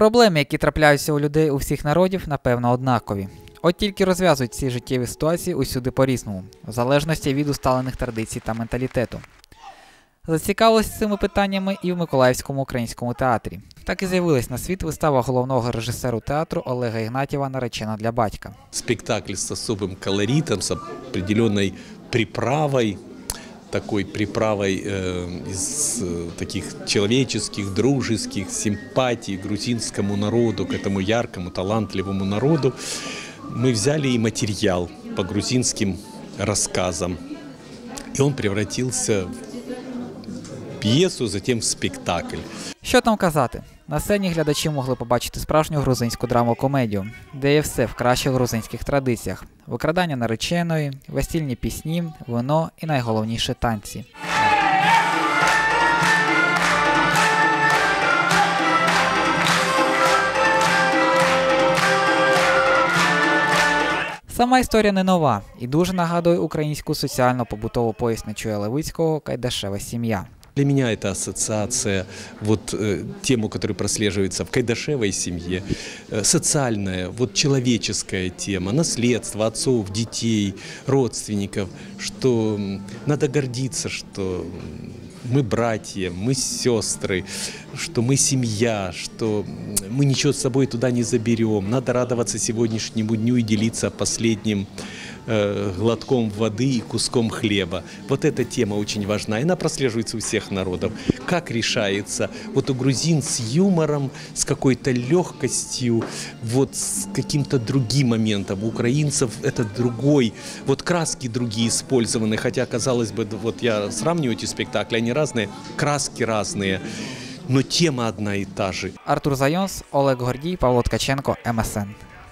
Проблеми, які трапляються у людей у всіх народів, напевно, однакові. От тільки розв'язують ці життєві ситуації усюди по-різному, в залежності від усталених традицій та менталітету. Зацікавились цими питаннями і в Миколаївському українському театрі. Так і з'явилась на світ вистава головного режисеру театру Олега Ігнатєва Наречена для батька. спектакль с особым колоритом, с определенной приправой, такой приправой э, из э, таких человеческих, дружеских симпатий грузинскому народу, к этому яркому, талантливому народу. Мы взяли и материал по грузинским рассказам, и он превратился в пьесу, затем в спектакль. Що там казати? На сцені глядачі могли побачити справжню грузинську драму-комедію, де є все в кращих грузинських традиціях: викрадання нареченої, весільні пісні, вино і найголовніше танці. Сама історія не нова і дуже нагадує українську соціально-побутову повість Нечуя Левицького Кайдашева сім'я. Для меня это ассоциация, вот э, тему, которая прослеживается в Кайдашевой семье, э, социальная, вот человеческая тема, наследство отцов, детей, родственников, что надо гордиться, что мы братья, мы сестры, что мы семья, что мы ничего с собой туда не заберем. Надо радоваться сегодняшнему дню и делиться последним э, глотком воды и куском хлеба. Вот эта тема очень важна, и она прослеживается у всех народов. Как решается? Вот у грузин с юмором, с какой-то легкостью, вот с каким-то другим моментом. У украинцев это другой, вот краски другие использованы, хотя, казалось бы, вот я сравниваю эти спектакли, они разные, краски разные, но тема одна и та же. Артур Зайонс, Олег Гордій, Павло Ткаченко, МСН.